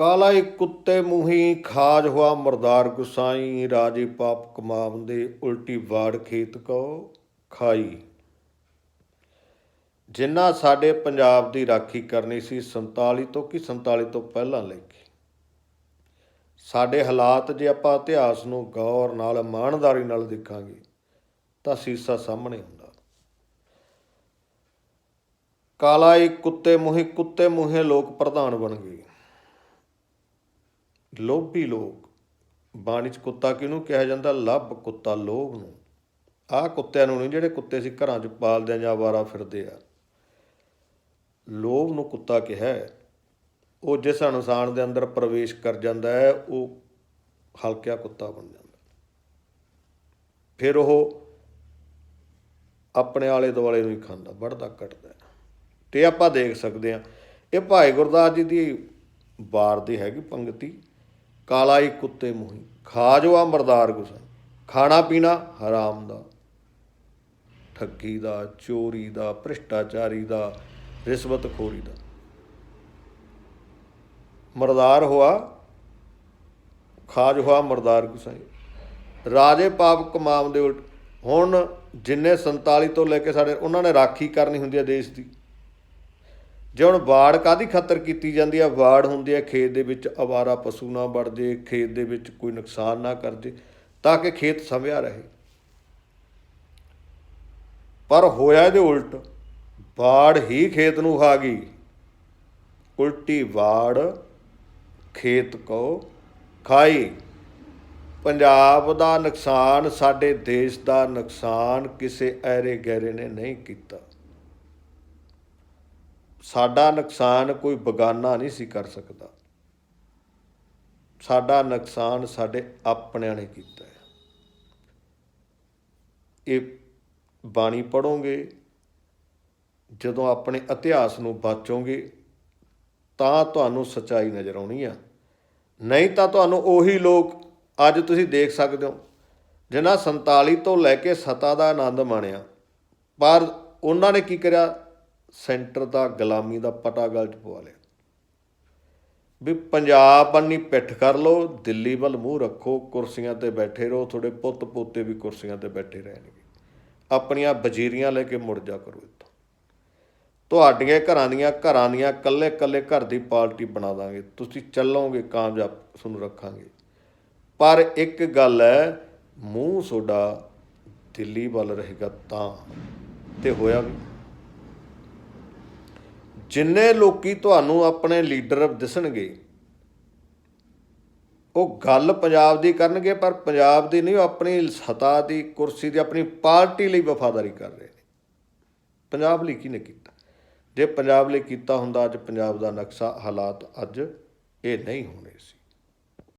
ਕਾਲਾ ਇੱਕ ਕੁੱਤੇ ਮੂਹੀ ਖਾਜ ਹੋਆ ਮਰਦਾਰ ਗੁਸਾਈ, ਰਾਜੇ ਪਾਪ ਕਮਾਵੰਦੇ ਉਲਟੀ ਵਾੜ ਖੇਤ ਕੋ ਖਾਈ। ਜਿਨ੍ਹਾਂ ਸਾਡੇ ਪੰਜਾਬ ਦੀ ਰਾਖੀ ਕਰਨੀ ਸੀ 47 ਤੋਂ ਕਿ 47 ਤੋਂ ਪਹਿਲਾਂ ਲੈ ਕੇ। ਸਾਡੇ ਹਾਲਾਤ ਜੇ ਆਪਾਂ ਇਤਿਹਾਸ ਨੂੰ ਗੌਰ ਨਾਲ, ਇਮਾਨਦਾਰੀ ਨਾਲ ਦੇਖਾਂਗੇ, ਤਾਂ ਸੀਸਾ ਸਾਹਮਣੇ ਹੁੰਦਾ। ਕਾਲਾ ਇੱਕ ਕੁੱਤੇ ਮੂੰਹੇ ਕੁੱਤੇ ਮੂਹੇ ਲੋਕ ਪ੍ਰਧਾਨ ਬਣ ਗਏ। ਲੋਭੀ ਲੋਕ, ਬਾਣੀ ਚ ਕੁੱਤਾ ਕਿਹਨੂੰ ਕਿਹਾ ਜਾਂਦਾ? ਲੱਭ ਕੁੱਤਾ ਲੋਭ ਨੂੰ। ਆਹ ਕੁੱਤਿਆਂ ਨੂੰ ਨਹੀਂ ਜਿਹੜੇ ਕੁੱਤੇ ਸੀ ਘਰਾਂ 'ਚ ਪਾਲਦੇ ਆ ਜਾਂ ਆਵਾਰਾ ਫਿਰਦੇ ਆ। ਲੋਭ ਨੂੰ ਕੁੱਤਾ ਕਿਹਾ ਹੈ। ਉਹ ਜਿਸ ਇਨਸਾਨ ਦੇ ਅੰਦਰ ਪ੍ਰਵੇਸ਼ ਕਰ ਜਾਂਦਾ ਹੈ, ਉਹ ਹਲਕਿਆ ਕੁੱਤਾ ਬਣ ਜਾਂਦਾ ਫਿਰ ਉਹ ਆਪਣੇ ਆਲੇ ਦੁਆਲੇ ਨੂੰ ਹੀ ਖਾਂਦਾ ਵੜਦਾ ਕੱਟਦਾ ਹੈ। ਤੇ ਆਪਾਂ ਦੇਖ ਸਕਦੇ ਹਾਂ, ਇਹ ਭਾਈ ਗੁਰਦਾਸ ਜੀ ਦੀ ਵਾਰ ਦੀ ਹੈਗੀ ਪੰਗਤੀ। ਕਾਲਾ ਹੀ ਕੁੱਤੇ ਮੂੰਹੀ ਖਾ ਜੋ ਆ ਮਰਦਾਰ ਗੁਸਾਈ ਖਾਣਾ ਪੀਣਾ ਹਰਾਮ ਦਾ, ਠੱਗੀ ਦਾ, ਚੋਰੀ ਦਾ, ਭ੍ਰਿਸ਼ਟਾਚਾਰੀ ਦਾ ਰਿਸ਼ਵਤਖੋਰੀ ਦਾ। ਮਰਦਾਰ ਹੋਆ, ਖਾਜ ਹੋਆ ਮਰਦਾਰ ਗੁਸਾਈ ਰਾਜੇ ਪਾਪ ਕਮਾਮ ਦੇ ਉਲਟ, ਹੁਣ ਜਿੰਨੇ 47 ਤੋਂ ਲੈ ਕੇ ਸਾਡੇ, ਉਹਨਾਂ ਨੇ ਰਾਖੀ ਕਰਨੀ ਹੁੰਦੀ ਹੈ ਦੇਸ਼ ਦੀ। ਜੇ ਹੁਣ ਵਾੜ ਕਾਦੀ ਖਤਰ ਕੀਤੀ ਜਾਂਦੀ ਆ? ਵਾੜ ਹੁੰਦੀ ਹੈ ਖੇਤ ਦੇ ਵਿੱਚ ਅਵਾਰਾ ਪਸ਼ੂ ਨਾ ਵੜ ਜੇ, ਖੇਤ ਦੇ ਵਿੱਚ ਕੋਈ ਨੁਕਸਾਨ ਨਾ ਕਰ ਜੇ, ਤਾਂ ਕਿ ਖੇਤ ਸੰਭਿਆ ਰਹੇ। ਪਰ ਹੋਇਆ ਇਹਦੇ ਉਲਟ, ਵਾੜ ਹੀ ਖੇਤ ਨੂੰ ਖਾ ਗਈ। ਉਲਟੀ ਵਾੜ ਖੇਤ ਕੋ ਖਾਈ। ਪੰਜਾਬ ਦਾ ਨੁਕਸਾਨ, ਸਾਡੇ ਦੇਸ਼ ਦਾ ਨੁਕਸਾਨ ਕਿਸੇ ਐਰੇ ਗਹਿਰੇ ਨੇ ਨਹੀਂ ਕੀਤਾ। ਸਾਡਾ ਨੁਕਸਾਨ ਕੋਈ ਬਗਾਨਾ ਨਹੀਂ ਸੀ ਕਰ ਸਕਦਾ। ਸਾਡਾ ਨੁਕਸਾਨ ਸਾਡੇ ਆਪਣਿਆਂ ਨੇ ਕੀਤਾ ਹੈ। ਇਹ ਬਾਣੀ ਪੜੋਗੇ ਜਦੋਂ ਆਪਣੇ ਇਤਿਹਾਸ ਨੂੰ ਬਾਚੋਗੇ, ਤਾਂ ਤੁਹਾਨੂੰ ਸੱਚਾਈ ਨਜ਼ਰ ਆਉਣੀ ਆ। ਨਹੀਂ ਤਾਂ ਤੁਹਾਨੂੰ ਉਹੀ ਲੋਕ ਅੱਜ ਤੁਸੀਂ ਦੇਖ ਸਕਦੇ ਹੋ, ਜਿਨ੍ਹਾਂ 47 ਤੋਂ ਲੈ ਕੇ ਸਤਾ ਦਾ ਆਨੰਦ ਮਾਣਿਆ। ਪਰ ਉਹਨਾਂ ਨੇ ਕੀ ਕਰਿਆ? ਸੈਂਟਰ ਦਾ ਗੁਲਾਮੀ ਦਾ ਪਟਾ ਗਲ ਚ ਪਵਾ ਲਿਆ। ਵੀ ਪੰਜਾਬ ਬੰਨੀ ਪਿੱਠ ਕਰ ਲਓ, ਦਿੱਲੀ ਵੱਲ ਮੂੰਹ ਰੱਖੋ, ਕੁਰਸੀਆਂ ਤੇ ਬੈਠੇ ਰਹੋ, ਤੁਹਾਡੇ ਪੁੱਤ ਪੋਤੇ ਵੀ ਕੁਰਸੀਆਂ ਤੇ ਬੈਠੇ ਰਹਿਣਗੇ। ਆਪਣੀਆਂ ਵਜ਼ੀਰੀਆਂ ਲੈ ਕੇ ਮੁੜ ਜਾ ਕਰੋ ਇੱਥੋਂ। ਤੁਹਾਡੀਆਂ ਘਰਾਂ ਦੀਆਂ ਘਰਾਂ ਦੀਆਂ ਕੱਲੇ ਕੱਲੇ ਘਰ ਦੀ ਪਾਰਟੀ ਬਣਾ ਦਾਂਗੇ। ਤੁਸੀਂ ਚੱਲੋਗੇ, ਕਾਮਯਾਬ ਤੁਹਾਨੂੰ ਰੱਖਾਂਗੇ। ਪਰ ਇੱਕ ਗੱਲ ਹੈ ਮੂੰਹ ਤੁਹਾਡਾ ਦਿੱਲੀ ਵੱਲ ਰਹੇਗਾ ਤਾਂ। ਤੇ ਹੋਇਆ ਵੀ ਜਿੰਨੇ ਲੋਕੀ ਤੁਹਾਨੂੰ ਆਪਣੇ ਲੀਡਰ ਦਿਸਣਗੇ, ਉਹ ਗੱਲ ਪੰਜਾਬ ਦੀ ਕਰਨਗੇ, ਪਰ ਪੰਜਾਬ ਦੀ ਨਹੀਂ, ਉਹ ਆਪਣੀ ਸਤਾ ਦੀ, ਕੁਰਸੀ ਦੀ, ਆਪਣੀ ਪਾਰਟੀ ਲਈ ਵਫਾਦਾਰੀ ਕਰ ਰਹੇ ਨੇ। ਪੰਜਾਬ ਲਈ ਕਿਹਨੇ ਕੀਤਾ? ਜੇ ਪੰਜਾਬ ਲਈ ਕੀਤਾ ਹੁੰਦਾ, ਅੱਜ ਪੰਜਾਬ ਦਾ ਨਕਸ਼ਾ ਹਾਲਾਤ ਅੱਜ ਇਹ ਨਹੀਂ ਹੋਣੇ ਸੀ।